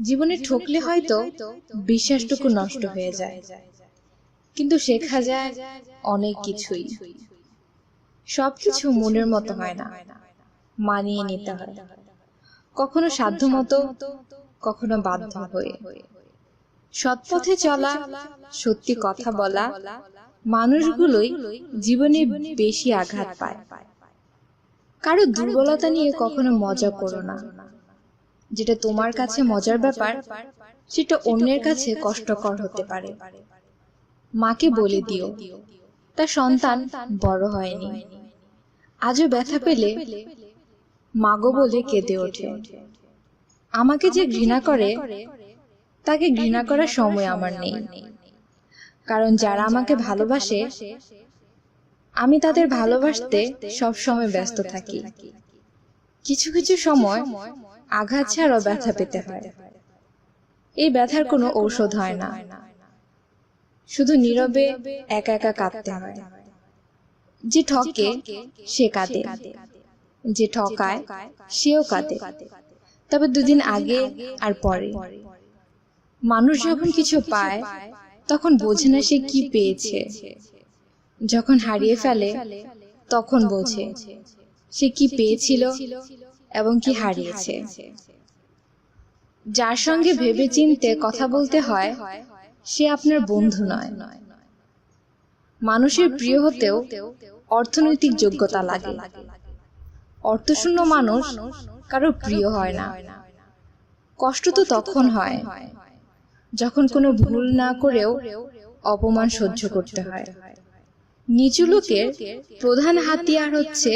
জীবনে ঠকলে হয়তো বিশ্বাসটুকু নষ্ট হয়ে যায়। কিন্তু শেখা যায় অনেক কিছুই। সবকিছু মনের মতো হয় না। মানিয়ে নিতে হয়। কখনো সাধ্য মতো কখনো বাধ্য হয়ে। সৎপথে চলা সত্যি কথা বলা মানুষগুলোই জীবনে বেশি আঘাত পায়। কারও দুর্বলতা নিয়ে কখনো মজা করো না। যেটা তোমার কাছে মজার ব্যাপার সেটা অন্যের কাছে কষ্টকর হতে পারে। মাকে বলে দিও তার সন্তান বড় হয়নি। আজও ব্যথা পেলে মাগো বলে কেঁদে ওঠে। আমাকে যে ঘৃণা করে তাকে ঘৃণা করার সময় আমার নেই। কারণ যারা আমাকে ভালোবাসে আমি তাদের ভালোবাসতে সব সময় ব্যস্ত থাকি। কিছু কিছু সময় আঘাত ছাড়াও ব্যথা পেতে হয়। এই ব্যথার কোনো ঔষধ হয় না। শুধু নীরবে একা একা কাঁদতে হয়। যে ঠকে সে কাঁদে। যে ঠকায় সেও কাঁদে। তবে দুদিন আগে আর পরে। মানুষ যখন কিছু পায় তখন বোঝে না সে কি পেয়েছে। যখন হারিয়ে ফেলে তখন বোঝে সে কি পেয়েছিল। এবং কি হারিয়েছে। যার সঙ্গে ভেবে চিনতে কথা বলতে হয় সে আপনার বন্ধু নয়। মানুষের প্রিয় হতেও অর্থনৈতিক যোগ্যতা লাগে। অর্থশূন্য মানুষ কারও প্রিয় হয় না। কষ্ট তো তখন হয়। যখন কোনো ভুল না করেও অপমান সহ্য করতে হয়। নিচু লোকের প্রধান হাতিয়ার হচ্ছে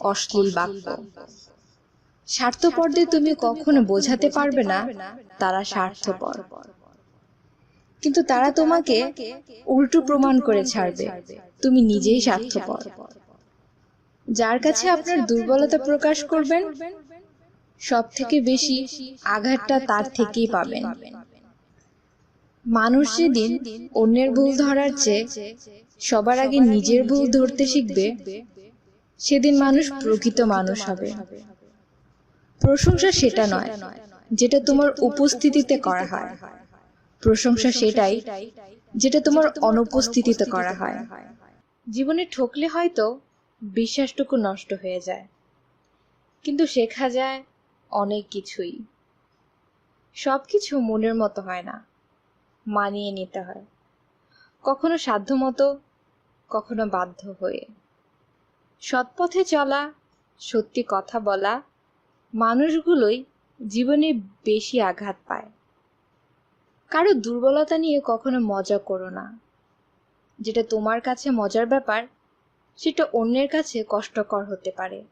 অশ্লীল বাক্য। স্বার্থপরদের তুমি কখনো বোঝাতে পারবে না, তারা স্বার্থপর। কিন্তু তারা তোমাকে উল্টো প্রমাণ করে ছাড়বে, তুমি নিজেই স্বার্থপর। যার কাছে আপনার দুর্বলতা প্রকাশ করবেন সব থেকে বেশি আঘাতটা তার থেকেই পাবেন। মানুষ যেদিন অন্যের ভুল ধরার চেয়ে সবার আগে নিজের ভুল ধরতে শিখবে, সেদিন মানুষ প্রকৃত মানুষ হবে। প্রশংসা সেটা নয় যেটা তোমার উপস্থিতিতে করা হয়। প্রশংসা সেটাই যেটা তোমার অনুপস্থিতিতে করা হয়। জীবনে ঠকলে হয়তো বিশ্বাসটুকু নষ্ট হয়ে যায় কিন্তু শেখা যায় অনেক কিছুই। সব কিছু মনের মতো হয় না মানিয়ে নিতে হয়। কখনো সাধ্য মতো কখনো বাধ্য হয়ে। সৎপথে চলা সত্যি কথা বলা মানুষগুলোই জীবনে বেশি আঘাত পায়। কারও দুর্বলতা নিয়ে কখনো মজা করো না। যেটা তোমার কাছে মজার ব্যাপার, সেটা অন্যের কাছে কষ্টকর হতে পারে।